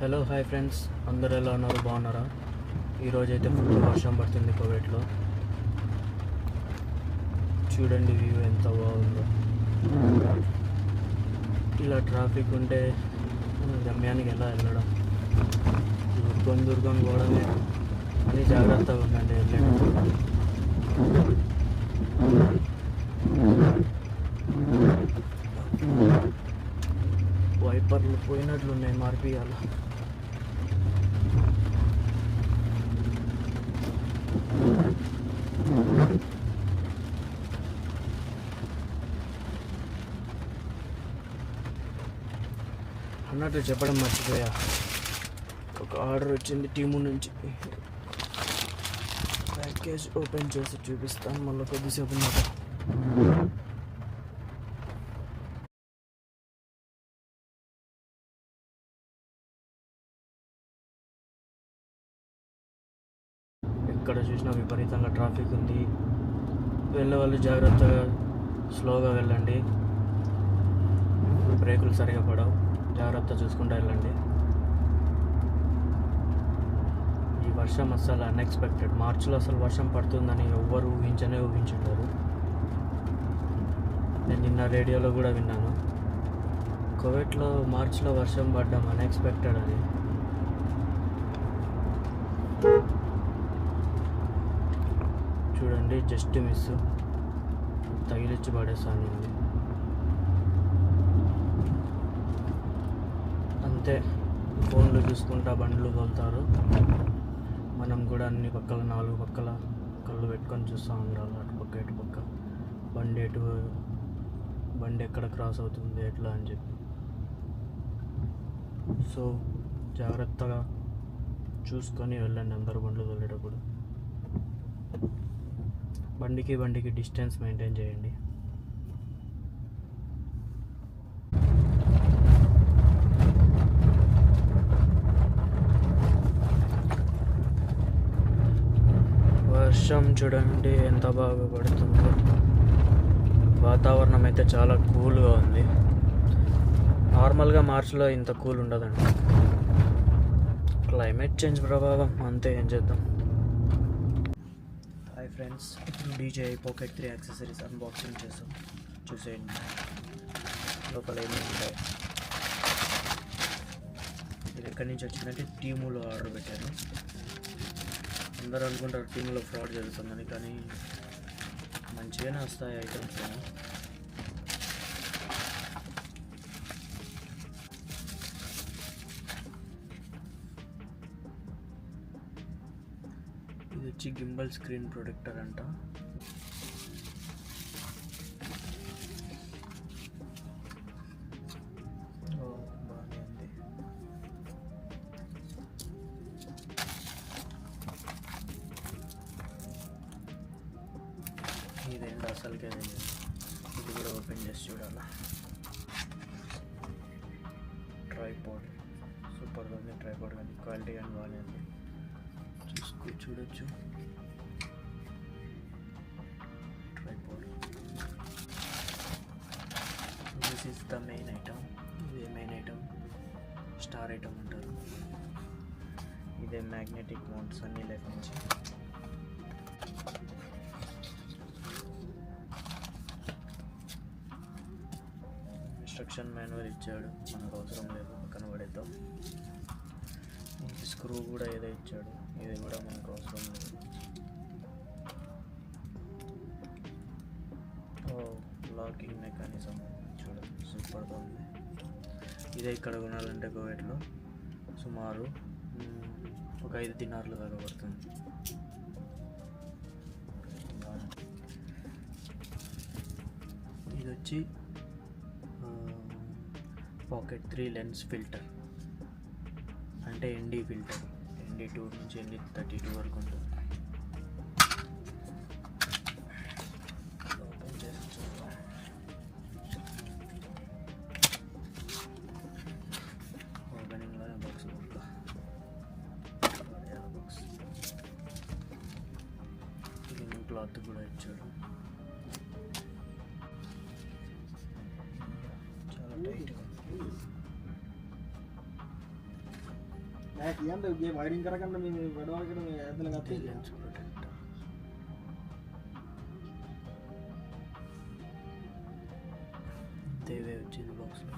Hello hi friends అందరు ఎలా ఉన్నారు? బాగున్నారా? ఈరోజు అయితే ఫుల్ వర్షం పడుతుంది కోవిడ్లో. చూడండి వ్యూ ఎంత బాగుందో. ఇలా ట్రాఫిక్ ఉంటే గమ్యానికి ఎలా వెళ్ళడం? దుర్గం దుర్గం పోవడమే అని జాగ్రత్తగా ఉండండి వెళ్ళేటప్పుడు వైపర్లు పోయినట్లున్నాయి మార్పియాల అన్నట్టు చెప్పడం మర్చిపోయా. ఒక ఆర్డర్ వచ్చింది టీము నుంచి. ప్యాకేజ్ ఓపెన్ చేసి చూపిస్తాను. మళ్ళీ కొద్దిసేపు ఉన్నాక. ఎక్కడ చూసినా విపరీతంగా ట్రాఫిక్ ఉంది. వెళ్ళే వాళ్ళు జాగ్రత్తగా స్లోగా వెళ్ళండి. బ్రేకులు సరిగా పడవు. జాగ్రత్త చూసుకుంటూ వెళ్ళండి. ఈ వర్షం అస్సలు అన్ఎక్స్పెక్టెడ్ మార్చిలో అసలు వర్షం పడుతుందని ఎవ్వరు ఊహించనే ఊహించుంటారు నేను నిన్న రేడియోలో కూడా విన్నాను. కోవిడ్లో మార్చిలో వర్షం పడ్డం అన్ఎక్స్పెక్టెడ్ అని. చూడండి జస్ట్ మిస్ తగిలిచ్చి పడేసాను ఇది అంతే ఫోన్లు చూసుకుంటా బండ్లు తోలుతారు. మనం కూడా అన్ని పక్కల నాలుగు పక్కల కళ్ళు పెట్టుకొని చూస్తూ ఉండాలి. అటు పక్క ఇటు పక్క. బండి ఎటు బండి ఎక్కడ క్రాస్ అవుతుంది ఎట్లా అని చెప్పి. సో జాగ్రత్తగా చూసుకొని వెళ్ళండి అందరూ బండ్లు తోలేటప్పుడు. బండికి బండికి డిస్టెన్స్ మెయింటైన్ చేయండి. వర్షం చూడండి ఎంత బాగా పడుతుందో. వాతావరణం అయితే చాలా కూల్గా ఉంది. నార్మల్గా మార్చిలో ఇంత కూల్ ఉండదండి. క్లైమేట్ చేంజ్ ప్రభావం అంతే ఏం చేద్దాం. Hi friends DJ pocket three accessories unboxing చేస్తాం చూసేయండి. లోపల ఏమి ఉంటాయి. ఇది ఎక్కడి నుంచి వచ్చిందంటే టీములో ఆర్డర్ పెట్టారు అందరూ అనుకుంటారు టీంలో ఫ్రాడ్ జరుగుతుందని కానీ మంచిగానే వస్తాయి ఐటమ్స్ ఇది వచ్చి గింబల్ స్క్రీన్ ప్రొటెక్టర్ అంట. అసలుకే ఇది కూడా ఓపెన్ చేసి చూడాలా ట్రైపాడ్ సూపర్గా ఉంది ట్రైపాడ్ కానీ క్వాలిటీ కానీ బాగానే చూసుకో చూడొచ్చు tripod this is the main item ఇదే మెయిన్ ఐటమ్ స్టార్ ఐటమ్ అంటారు. ఇదే మ్యాగ్నెటిక్ మౌంట్స్ అన్ని లైఫ్ నుంచి ఇన్స్ట్రక్షన్ మాన్యువల్ ఇచ్చాడు. మనకు అవసరం లేదు పక్కన పడేద్దాం స్క్రూ కూడా ఏదో ఇచ్చాడు. ఇది కూడా మనకు అవసరం లేదు. ఓ లాకింగ్ మెకానిజం చూడండి సూపర్గా ఉంది. ఇదే ఇక్కడ కొనాలంటే కోవిడ్లో సుమారు ఒక ఐదు దినార్లు దాకా పడుతుంది. ఇది వచ్చి పాకెట్ త్రీ లెన్స్ ఫిల్టర్ అంటే ఎన్డీ ఫిల్టర్. ఎన్డీ టూ నుంచి ఎన్డీ థర్టీ టూ వరకు ఉంటుంది. క్లాత్ కూడా ఇచ్చాడు. చాలా టైట్గా ఏంటో వైడింగ్ కరకండి మేము పెడవాలి ఎంత కత్తి దేవే వచ్చింది బాక్స్లో